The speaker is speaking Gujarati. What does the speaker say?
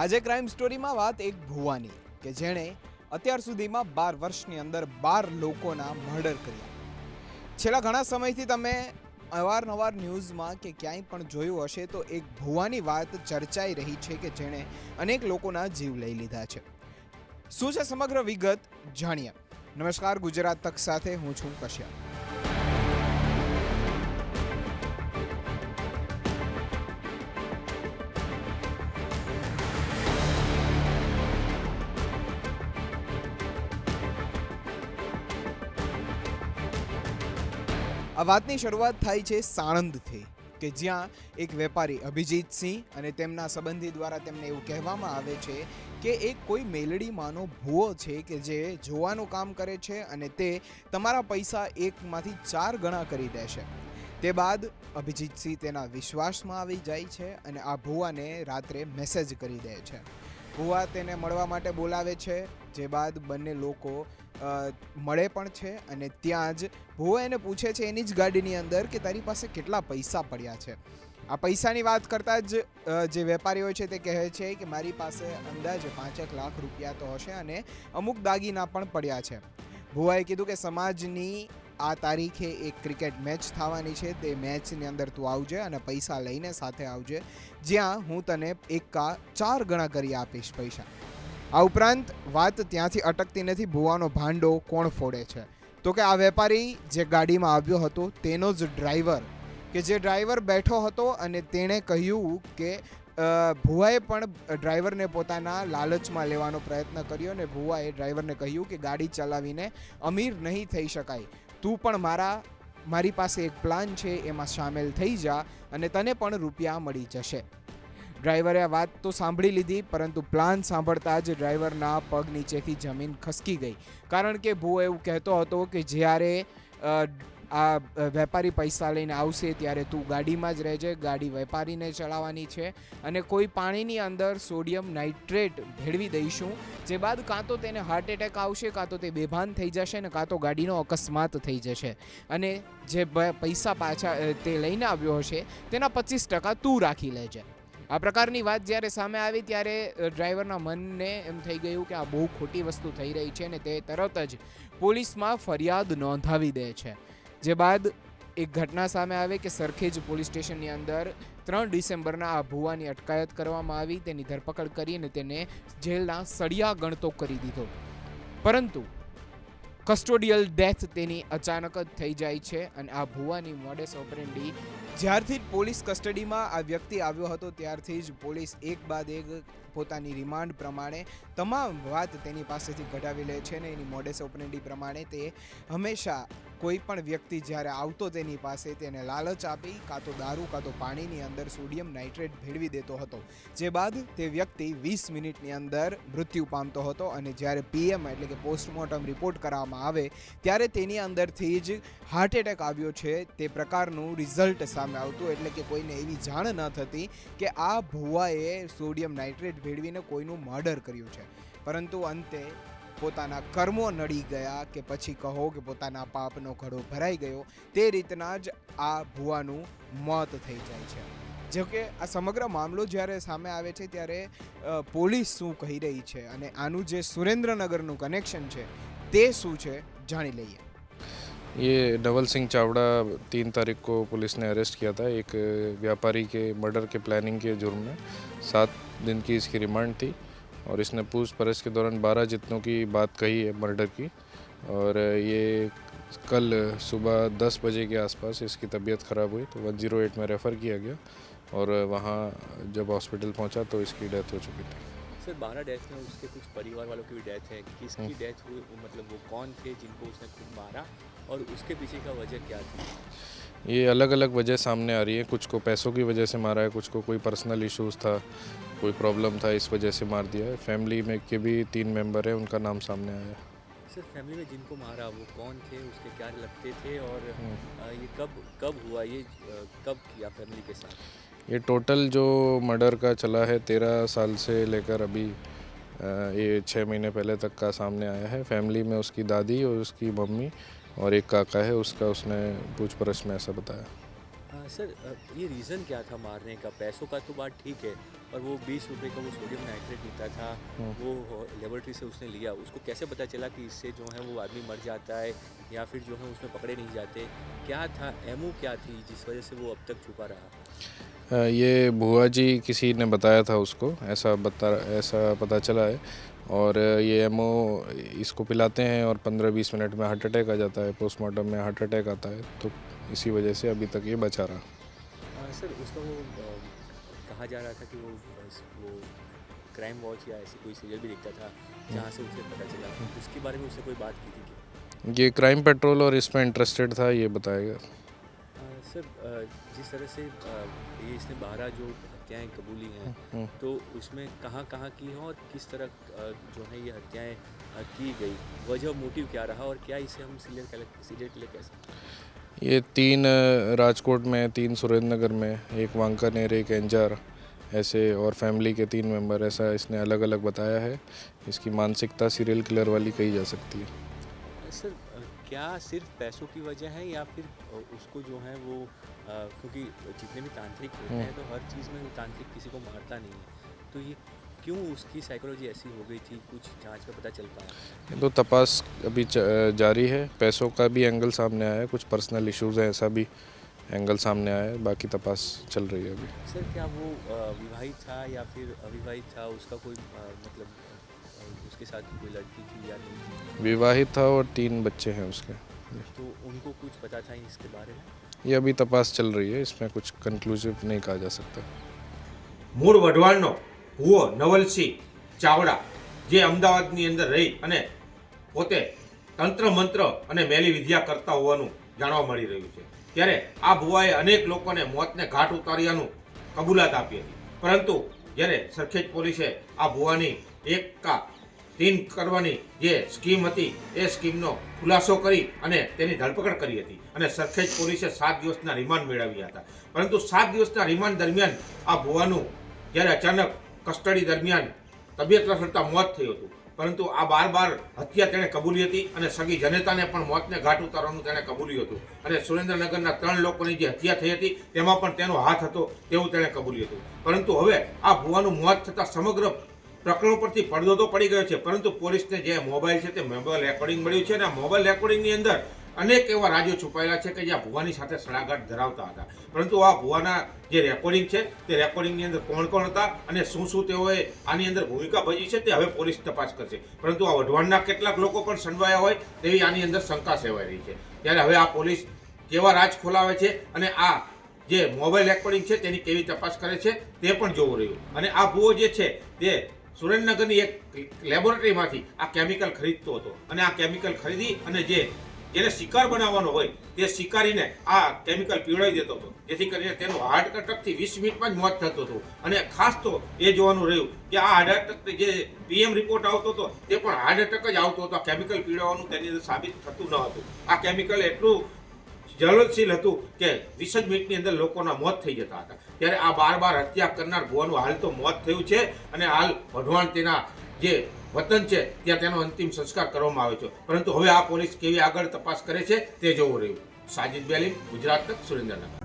આજે ક્રાઇમ સ્ટોરીમાં વાત એક ભુવાની કે જેણે અત્યાર સુધીમાં બાર વર્ષની અંદર બાર લોકોના મર્ડર કર્યા. છેલ્લા ઘણા સમયથી તમે અવારનવાર ન્યૂઝમાં કે ક્યાંય પણ જોયું હશે તો એક ભુવાની વાત ચર્ચાઈ રહી છે કે જેણે અનેક લોકોના જીવ લઈ લીધા છે. શું છે સમગ્ર વિગત? જાણીએ. નમસ્કાર, ગુજરાત તક સાથે હું છું કશ્યપ. આ વાતની શરૂઆત થાય છે સાણંદથી, કે જ્યાં એક વેપારી અભિજીતસિંહ અને તેમના સંબંધી દ્વારા તેમને એવું કહેવામાં આવે છે કે એક કોઈ મેલડીમાંનો ભૂવો છે કે જે જોવાનું કામ કરે છે અને તે તમારા પૈસા એકમાંથી ચાર ગણા કરી દેશે તે બાદ અભિજીતસિંહ તેના વિશ્વાસમાં આવી જાય છે અને આ ભૂવાને રાત્રે મેસેજ કરી દે છે. ભૂવા તેને મળવા માટે બોલાવે છે, જે બાદ બંને લોકો મળે પણ છે અને ત્યાં જ ભુવા એને પૂછે છે એની જ ગાડીની અંદર કે તારી પાસે કેટલા પૈસા પડ્યા છે. આ પૈસાની વાત કરતાં જ જે વેપારી હોય છે તે કહે છે કે મારી પાસે અંદાજે પાંચેક લાખ રૂપિયા તો હશે અને અમુક દાગીના પણ પડ્યા છે. ભુવાએ કીધું કે સમાજની આ તારીખે એક ક્રિકેટ મેચ થવાની છે. તે મેચની અંદર તું આવજે અને પૈસા લઈને સાથે આવજે. જ્યાં હું તને એકા ચાર ગણા કરી આપીશ પૈસા. આ ઉપરાંત વાત ત્યાંથી અટકતી નથી. ભુવાનો ભાંડો કોણ ફોડે છે? તો કે આ વેપારી જે ગાડીમાં આવ્યો હતો, તેનો જ ડ્રાઈવર. કે જે ડ્રાઈવર બેઠો હતો અને તેણે કહ્યું કે ભુવાએ પણ ડ્રાઈવરને પોતાના લાલચમાં લેવાનો પ્રયત્ન કર્યો અને ભુવાએ ડ્રાઈવરને કહ્યું કે ગાડી ચલાવીને અમીર નહીં થઈ શકાય. તું પણ મારા, મારી પાસે એક પ્લાન છે, એમાં સામેલ થઈ જા અને તને પણ રૂપિયા મળી જશે. ડ્રાઈવરે આ વાત તો સાંભળી લીધી, પરંતુ પ્લાન સાંભળતા જ ડ્રાઈવરના પગ નીચેથી જમીન ખસકી ગઈ. કારણ કે ભૂ એવું કહેતો હતો કે જ્યારે આ વેપારી પૈસા લઈને આવશે ત્યારે તું ગાડીમાં જ રહેજે, ગાડી વેપારીને ચલાવવાની છે અને કોઈ પાણીની અંદર સોડિયમ નાઇટ્રેટ ભેળવી દઈશું, જે બાદ કાં તો તેને હાર્ટ એટેક આવશે, કાં તો તે બેભાન થઈ જશે ને કાં તો ગાડીનો અકસ્માત થઈ જશે. અને જે પૈસા પાછા તે લઈને આવ્યો હશે, તેના પચીસ ટકા તું રાખી લેજે. આ પ્રકારની વાત જ્યારે સામે આવી ત્યારે ડ્રાઈવરના મનને એમ થઈ ગયું કે આ બહુ ખોટી વસ્તુ થઈ રહી છે ને તે તરત જ પોલીસમાં ફરિયાદ નોંધાવી દે છે. જે બાદ એક ઘટના સામે આવે કે સરખેજ પોલીસ સ્ટેશનની અંદર ત્રણ ડિસેમ્બરના આ ભુવાની અટકાયત કરવામાં આવી. તેની ધરપકડ કરી અને તેને જેલના સળિયા ગણતો કરી દીધો. પરંતુ કસ્ટોડિયલ ડેથ તેની અચાનક જ થઈ જાય છે અને આ ભુવાની મોડેસ ઓપરેન્ડી જ્યારથી જ પોલીસ કસ્ટડીમાં આ વ્યક્તિ આવ્યો હતો ત્યારથી જ પોલીસ એક બાદ એક પોતાની રિમાન્ડ પ્રમાણે તમામ વાત તેની પાસેથી કઢાવી લે છે ને એની મોડેસ ઓપરેન્ડી પ્રમાણે તે હંમેશા કોઈ પણ વ્યક્તિ જ્યારે આવતો તેની પાસે તેને લાલચ આપી, કાં તો દારૂ, કાં તો પાણીની અંદર સોડિયમ નાઇટ્રેટ ભેળવી દેતો હતો. જે બાદ તે વ્યક્તિ વીસ મિનિટની અંદર મૃત્યુ પામતો હતો અને જ્યારે પીએમ એટલે કે પોસ્ટમોર્ટમ રિપોર્ટ કરવામાં આવે, ત્યારે તેની અંદરથી જ હાર્ટ એટેક આવ્યો છે. તે પ્રકારનું રિઝલ્ટ સામે આવતું એટલે કે કોઈને એવી જાણ ન થતી કે આ ભુવાએ સોડિયમ નાઇટ્રેટ ભેળવીને કોઈનું મર્ડર કર્યું છે. પરંતુ અંતે પોતાના કર્મો નડી ગયા કે પછી કહો કે પોતાના પાપનો ઘડો ભરાઈ ગયો તે રીતના જ આ ભુવાનું મોત થઈ જાય છે જો કે આ સમગ્ર મામલો જ્યારે સામે આવે છે ત્યારે અ, પોલીસ શું કહી રહી છે અને આનું જે સુરેન્દ્રનગરનું કનેક્શન છે તે શું છે જાણી લઈએ ये डबल सिंह चावड़ा तीन तारीख को पुलिस ने अरेस्ट किया था एक व्यापारी के मर्डर के प्लानिंग के जुर्म में सात दिन की इसकी रिमांड थी और इसने पूछपरछ के दौरान बारह जितनों की बात कही है मर्डर की। और ये कल सुबह दस बजे के आसपास इसकी तबीयत ख़राब हुई तो वन ज़ीरो एट में रेफ़र किया गया और वहाँ जब हॉस्पिटल पहुँचा तो इसकी डेथ हो चुकी थी। सर बारह डेथ में उसके कुछ परिवार वालों की भी डेथ है। किसकी हम्म। डेथ हुई मतलब वो कौन थे जिनको उसने खुद मारा और उसके पीछे का वजह क्या थी? ये अलग अलग वजह सामने आ रही है। कुछ को पैसों की वजह से मारा है कुछ को कोई पर्सनल इश्यूज़ था कोई प्रॉब्लम था इस वजह से मार दिया है। फैमिली में के भी तीन मेंबर हैं उनका नाम सामने आया है। सर फैमिली में जिनको मारा वो कौन थे उसके क्या लगते थे और हम्म। ये कब कब हुआ ये कब किया फैमिली के साथ? ये टोटल जो मर्डर का चला है तेरह साल से लेकर अभी ये छः महीने पहले तक का सामने आया है। फैमिली में उसकी दादी और उसकी मम्मी और एक काका है उसका उसने पूछपरछ में ऐसा बताया। हाँ सर ये रीज़न क्या था मारने का? पैसों का तो बात ठीक है और वो बीस रुपए का वो सोडियम नाइट्रेट निकला था वो लेबोरेटरी से उसने लिया। उसको कैसे पता चला कि इससे जो है वो आदमी मर जाता है या फिर जो है उसमें पकड़े नहीं जाते? क्या था एमओ क्या थी जिस वजह से वो अब तक छुपा रहा? ये भुआ जी किसी ने बताया था उसको ऐसा बता ऐसा पता चला है। और ये एमओ इसको पिलाते हैं और 15-20 मिनट में हार्ट अटैक आ जाता है पोस्टमार्टम में हार्ट अटैक आता है तो इसी वजह से अभी तक ये बचा रहा। सर उसका वो कहा जा रहा था कि वो वो क्राइम वॉच या ऐसी कोई सीरियल भी देखता था जहाँ से उसे पता चला। उसके बारे में उससे कोई बात की थी ये क्राइम पेट्रोल और इसमें इंटरेस्टेड था ये बताएगा। सर जिस तरह से ये इसने बारह जो हत्याएँ कबूली हैं। हम्म। तो उसमें कहाँ कहाँ की हैं और किस तरह जो है ये हत्याएँ की गई? वजह मोटिव क्या रहा और क्या इसे हम सीरियल सीरियल किलर कह सकते ये तीन राजकोट में तीन सुरेंद्र नगर में एक वांकानेर एक एंजार ऐसे और फैमिली के तीन मेंबर ऐसा इसने अलग अलग बताया है। इसकी मानसिकता सीरियल किलर वाली कही जा सकती है। क्या सिर्फ़ पैसों की वजह है या फिर उसको जो है वो अ, क्योंकि जितने भी तांत्रिक होते हैं तो हर चीज़ में वो तांत्रिक किसी को मारता नहीं है। तो ये क्यों उसकी साइकोलॉजी ऐसी हो गई थी? कुछ जाँच में पता चल पाया? तो तपास अभी जारी है। पैसों का भी एंगल सामने आया है कुछ पर्सनल इश्यूज़ हैं ऐसा भी एंगल सामने आया है बाकी तपास चल रही है अभी। सर क्या वो विवाहित था या फिर अविवाहित था? उसका कोई अ, मतलब उसके साथ कोई लड़की थी या नहीं थी विवाहित था और तीन बच्चे हैं उसके तो उनको कुछ पता था इसके बारे में ये अभी तपास चल रही है इसमें कुछ कंक्लूसिव नहीं कहा जा सकता મૂળ વઢવાણનો ભુવો નવલસિંહ ચાવડા જે અમદાવાદની અંદર રહી અને પોતે તંત્ર મંત્ર અને મેલી વિદ્યા કરતા હોવાનું જાણવા મળી રહ્યું છે ત્યારે આ ભુવાએ અનેક લોકોને મોતને ઘાટ ઉતાર્યાનું કબૂલાત આપી હતી પરંતુ જ્યારે સરખેજ પોલીસે આ ભુવાની એક કા તીન કરવાની જે સ્કીમ હતી, એ સ્કીમનો ખુલાસો કરી અને તેની ધરપકડ કરી હતી. અને સરખેજ પોલીસે સાત દિવસના રિમાન્ડ મેળવ્યા હતા. પરંતુ સાત દિવસના રિમાન્ડ દરમિયાન આ ભુવાનું જ્યારે અચાનક કસ્ટડી દરમિયાન તબિયત લથડતા મોત થયું હતું. પરંતુ આ બાર બાર હત્યા તેણે કબૂલી હતી અને સગી જનતાને પણ મોતને ઘાટ ઉતારવાનું તેણે કબૂલ્યું હતું. અને સુરેન્દ્રનગરના ત્રણ લોકોની જે હત્યા થઈ હતી, તેમાં પણ તેનો હાથ હતો તેવું તેણે કબૂલ્યું હતું. પરંતુ હવે આ ભુવાનું મોત થતાં સમગ્ર પ્રકરણ પરથી પડદો તો પડી ગયો છે, પરંતુ પોલીસને જે મોબાઈલ છે તે મોબાઈલ રેકોર્ડિંગ મળ્યું છે અને આ મોબાઈલ રેકોર્ડિંગની અંદર અનેક એવા રાજ્યો છુપાયેલા છે કે જ્યાં ભુવાની સાથે સળાગાંઠ ધરાવતા હતા. પરંતુ આ ભુવાના જે રેકોર્ડિંગ છે, તે રેકોર્ડિંગની અંદર કોણ કોણ હતા અને શું શું તેઓએ આની અંદર ભૂમિકા ભજવી છે તે હવે પોલીસ તપાસ કરશે. પરંતુ આ વઢવાણના કેટલાક લોકો પણ સંડવાયા હોય તેવી આની અંદર શંકા સેવાઈ રહી છે. ત્યારે હવે આ પોલીસ કેવા રાજ ખોલાવે છે અને આ જે મોબાઈલ રેકોર્ડિંગ છે તેની કેવી તપાસ કરે છે તે પણ જોવું રહ્યું. અને આ ભૂવો જે છે તે સુરેન્દ્રનગરની એક લેબોરેટરીમાંથી આ કેમિકલ ખરીદતો હતો. અને આ કેમિકલ ખરીદી અને જે, જેને શિકાર બનાવવાનો હોય, તે શિકારીને આ કેમિકલ પીવડાવી દેતો હતો. જેથી કરીને તેનું હાર્ટ અટકથી વીસ મિનિટમાં જ મોત થતું હતું. અને ખાસ તો એ જોવાનું રહ્યું કે આ હાર્ટ અટક જે પીએમ રિપોર્ટ આવતો હતો, તે પણ હાર્ટ અટક જ આવતો હતો. આ કેમિકલ પીવડાવવાનું તેની અંદર સાબિત થતું ન હતું. આ કેમિકલ એટલું જ્વલનશીલ હતું કે વીસ જ મિનિટની અંદર લોકોના મોત થઈ જતા હતા. ત્યારે આ બાર બાર હત્યા કરનાર ભુવાનું હાલ તો મોત થયું છે અને હાલ વઢવાણ તેના જે વતન છે, ત્યાં તેનો અંતિમ સંસ્કાર કરવામાં આવે છે. પરંતુ હવે આ પોલીસ કેવી આગળ તપાસ કરે છે તે જોવું રહ્યું. સાજિદ બેલી, ગુજરાત તક સુરેન્દ્રનગર.